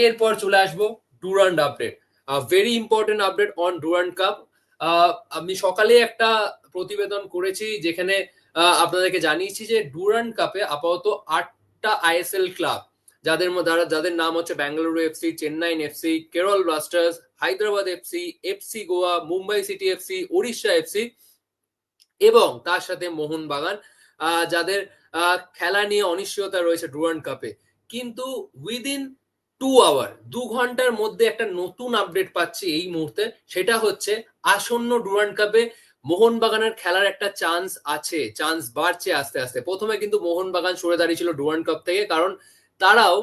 এরপর চলে আসব Durand update. Very important update on Durand Cup. আমি সকালে একটা প্রতিবেদন করেছি যেখানে আপনাদেরকে জানিয়েছি যে ডুরান্ড কাপে আপাতত আটটা আইএসএল ক্লাব, যাদের মধ্যে যাদের নাম হচ্ছে Bengaluru FC Chennaiyin FC Kerala Blasters Hyderabad FC FC Goa Mumbai City FC Odisha FC এবং তার সাথে মোহনবাগান যাদের খেলা নিয়ে অনিশ্চয়তা রয়েছে ডুরান্ড কাপে। কিন্তু উইদিন টু আওয়ার দু ঘণ্টার মধ্যে একটা নতুন আপডেট পাচ্ছি এই মুহূর্তে। সেটা হচ্ছে আসন্ন ডুরান্ড কাপে মোহনবাগানের খেলার একটা চান্স আছে চান্স বাড়ছে আস্তে আস্তে। প্রথমে কিন্তু মোহনবাগান সরে দাঁড়িয়েছিল ডুরান্ড কাপ থেকে, কারণ তারাও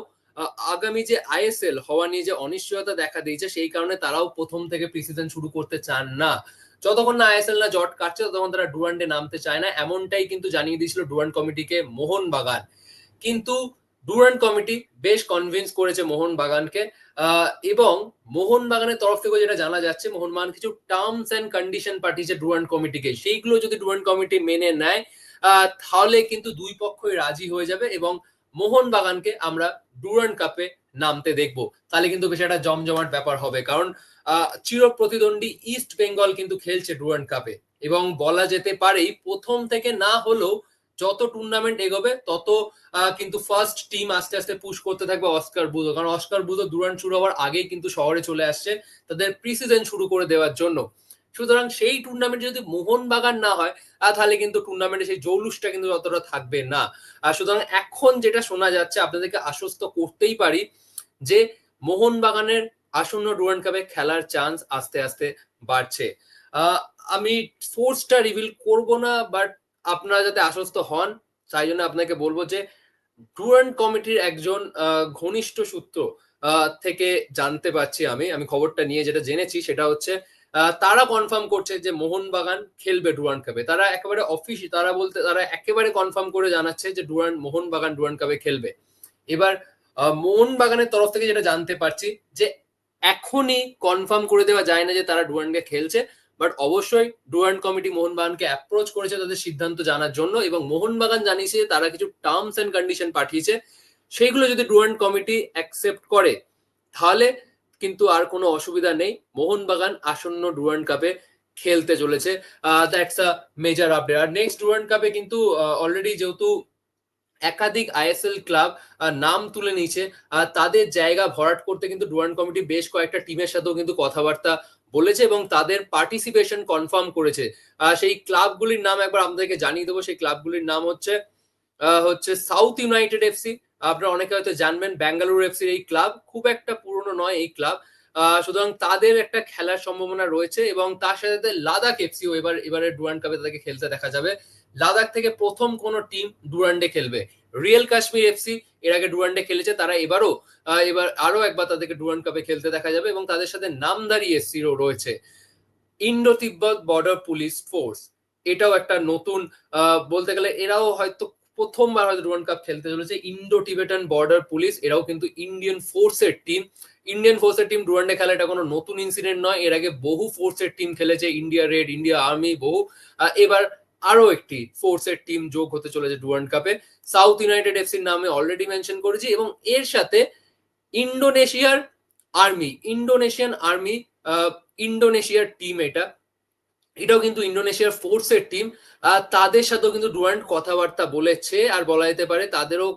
আগামী যে আইএসএল হওয়া নিয়ে যে অনিশ্চয়তা দেখা দিয়েছে, সেই কারণে তারাও প্রথম থেকে প্রিসিজন শুরু করতে চান না। যতক্ষণ না আইএসএল না জট কাটছে, ততক্ষণ তারা ডুরান্ডে নামতে চায় না। এমনটাই কিন্তু জানিয়ে দিয়েছিল ডুরান্ড কমিটিকে মোহনবাগান। কিন্তু ডুরান্ড কমিটি বেশ কনভিন্স করেছে মোহনবাগানকে। এবং মোহনবাগানের তরফ থেকে যেটা জানা যাচ্ছে, মোহনবাগান কিছু টার্মস এন্ড কন্ডিশন পাঠিয়েছে ডুরান্ড কমিটিকে। সেইগুলো যদি ডুরান্ড কমিটি মেনে নেয় তাহলে কিন্তু দুই পক্ষই রাজি হয়ে যাবে এবং মোহনবাগানকে আমরা ডুরান্ড কাপে নামতে দেখব। তাহলে কিন্তু বেশ একটা জমজমাট ব্যাপার হবে। কারণ চির প্রতিদ্বন্দ্বী ইস্ট বেঙ্গল কিন্তু খেলছে ডুরান্ড কাপে। এবং বলা যেতে পারেই প্রথম থেকে না হলেও যত টুর্নামেন্ট এগোবে, তত কিন্তু ফার্স্ট টিম আস্তে আস্তে পুশ করতে থাকবে অস্কার বুজো কারণ অস্কার বুজো ডুরান্ড শুরু হওয়ার আগেই কিন্তু শহরে চলে আসছে তাদের প্রিসিজন শুরু করে দেওয়ার জন্য। সুতরাং সেই টুর্নামেন্ট যদি মোহনবাগান না হয় তাহলে কিন্তু টুর্নামেন্টে সেই জৌলুসটা কিন্তু অতটা থাকবে না। আর সুতরাং এখন যেটা শোনা যাচ্ছে, আপনাদেরকে আশ্বস্ত করতেই পারি যে মোহনবাগানের আসন্ন ডুরান্ড কাপে খেলার চান্স আস্তে আস্তে বাড়ছে। আমি ফোর্সটা রিভিল করব না বাট আপনারা যাতে আশ্বস্ত হন, তাই জন্য আপনাকে বলব যে ডুরান্ড কমিটির একজন ঘনিষ্ঠ সূত্র থেকে জানতে পারছি আমি আমি খবরটা নিয়ে যেটা জেনেছি সেটা হচ্ছে তারা কনফার্ম করছে যে মোহনবাগান খেলবে ডুরান্ড কাপে তারা একেবারে অফিস তারা বলতে, তারা একেবারে কনফার্ম করে জানাচ্ছে যে ডুরান্ড মোহনবাগান ডুরান্ড কাপে খেলবে। এবার মোহনবাগানের তরফ থেকে যেটা জানতে পারছি যে এখনই কনফার্ম করে দেওয়া যায় না যে তারা ডুরান্ডকে খেলছে। বাট অবশ্যই ডুরান্ড কমিটি মোহনবাগানকে অ্যাপ্রোচ করেছে তাদের সিদ্ধান্ত জানার জন্য এবং মোহনবাগান জানিয়েছে তারা কিছু টার্মস এন্ড কন্ডিশন পাঠিয়েছে। সেইগুলো যদি ডুরান্ড কমিটি অ্যাকসেপ্ট করে, তাহলে কিন্তু আর কোনো অসুবিধা নেই। মোহনবাগান আসন্ন ডুরান্ড কাপে খেলতে চলেছে। আ মেজর আপডেট আর নেক্সট ডুরান্ড কাপে কিন্তু অলরেডি যেহেতু একাধিক আইএসএল ক্লাব নাম তুলে নিয়েছে তাদের জায়গা ভরাট করতে কিন্তু ডুরান্ড কমিটি বেশ কয়েকটা টিমের সাথেও কিন্তু কথাবার্তা বলেছে এবং তাদের পার্টিসিপেশন কনফার্ম করেছে। সেই ক্লাবগুলির নাম একবার আপনাদেরকে জানিয়ে দেবো। সেই ক্লাবগুলির নাম হচ্ছে হচ্ছে সাউথ ইউনাইটেড এফসি আপনারা অনেকে হয়তো জানবেন ব্যাঙ্গালুরু এফসির এই ক্লাব খুব একটা পুরনো নয় এই ক্লাব সুতরাং তাদের একটা খেলার সম্ভাবনা রয়েছে এবং তার সাথে সাথে লাদাখ এফসিও এবার, এবারে ডুরান্ড কাপে তাদেরকে খেলতে দেখা যাবে। লাদাখ থেকে প্রথম কোন টিম ডুরান্ডে খেলবে। রিয়েল কাশ্মীর এফসি এর আগে ডুরান্ডে খেলেছে, তারা এবারও এবার আরও একবার তাদেরকে ডুরান্ড কাপে খেলতে দেখা যাবে এবং তাদের সাথে নামদারি এসসিরও রয়েছে। ইন্ডো তিব্বত বর্ডার পুলিশ ফোর্স এটাও একটা নতুন বলতে গেলে এরাও হয়তো প্রথমবার হয়তো ডুরান্ড কাপ খেলতে চলেছে। ইন্ডো টিবেটান বর্ডার পুলিশ এরাও কিন্তু ইন্ডিয়ান ফোর্সের টিম ইন্ডিয়ান ফোর্সের টিম ডুরান্ডে খেলা, এটা কোনো নতুন ইনসিডেন্ট নয়। এর আগে বহু ফোর্সের টিম খেলেছে ইন্ডিয়া রেড ইন্ডিয়া আর্মি বহু। এবার আরও একটি ফোর্সের টিম যোগ হতে চলেছে ডুরান্ড কাপে। সাউথ ইউনাইটেড এফসির নামে অলরেডি মেনশন করেছি এবং এর সাথে ইন্ডোনেশিয়ার আর্মি ইন্ডোনেশিয়ান আর্মি ইন্ডোনেশিয়ার টিম এটা। এটাও কিন্তু ইন্ডোনেশিয়ার ফোর্সের টিম তাদের সাথেও কিন্তু ডুয়ান্ড কথাবার্তা বলেছে, আর বলা যেতে পারে তাদেরও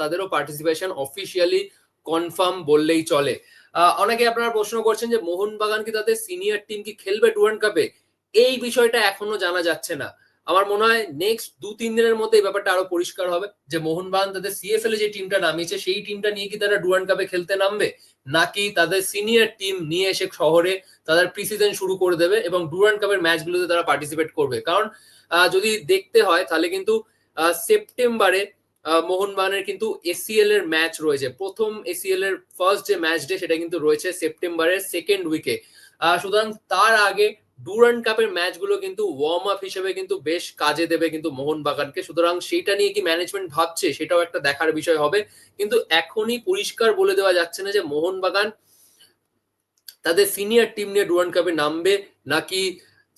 তাদেরও পার্টিসিপেশন অফিসিয়ালি কনফার্ম বললেই চলে। অনেকে আপনারা প্রশ্ন করছেন যে, মোহনবাগান কি তাদের সিনিয়র টিম কি খেলবে ডুরান্ড কাপে এই বিষয়টা এখনও জানা যাচ্ছে না। আমার মনে হয় নেক্সট দু তিন দিনের মধ্যে এই ব্যাপারটা আরও পরিষ্কার হবে যে, মোহনবাগান তাদের সিএফএল যে টিমটা নামিয়েছে, সেই টিমটা নিয়ে কি তারা ডুরান্ড কাপে খেলতে নামবে? নাকি তাদের সিনিয়র টিম নিয়ে এসে শহরে তাদের প্রিসিজন শুরু করে দেবে এবং ডুরান্ড কাপের ম্যাচগুলোতে তারা পার্টিসিপেট করবে? কারণ যদি দেখতে হয়, তাহলে কিন্তু সেপ্টেম্বরে মোহনবাগানের কিন্তু এসিএল এর ম্যাচ রয়েছে। প্রথম এসিএল এর ফার্স্ট যে ম্যাচ ডে সেটা কিন্তু রয়েছে সেপ্টেম্বরের সেকেন্ড উইকে সুতরাং তার আগে ডুরান্ড কাপের ম্যাচগুলো কিন্তু ওয়ার্ম আপ হিসেবে কিন্তু বেশ কাজে দেবে কিন্তু মোহনবাগানকে। সুতরাং সেটা নিয়ে কি ম্যানেজমেন্ট ভাবছে সেটাও একটা দেখার বিষয় হবে। কিন্তু এখনই পরিষ্কার বলে দেওয়া যাচ্ছে না যে মোহনবাগান তাদের সিনিয়র টিম নিয়ে ডুরান্ড কাপে নামবে নাকি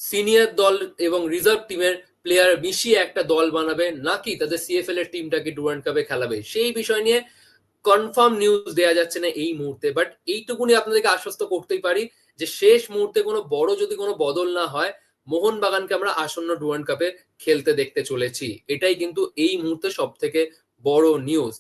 সিনিয়র দল এবং রিজার্ভ টিমের প্লেয়ার মিশিয়ে একটা দল বানাবে নাকি তাদের সিএফএল এর টিমটাকে ডুরান্ড কাপে খেলাবে? সেই বিষয় নিয়ে কনফার্ম নিউজ দেওয়া যাচ্ছে না এই মুহূর্তে বাট এইটুকুনি আপনাদেরকে আশ্বস্ত করতেই পারি যে শেষ মুহূর্তে কোনো বড় যদি কোনো বদল না হয়, মোহনবাগানকে আমরা আসন্ন ডুরান্ড কাপে খেলতে দেখতে চলেছি। এটাই কিন্তু এই মুহূর্তে সব থেকে বড় নিউজ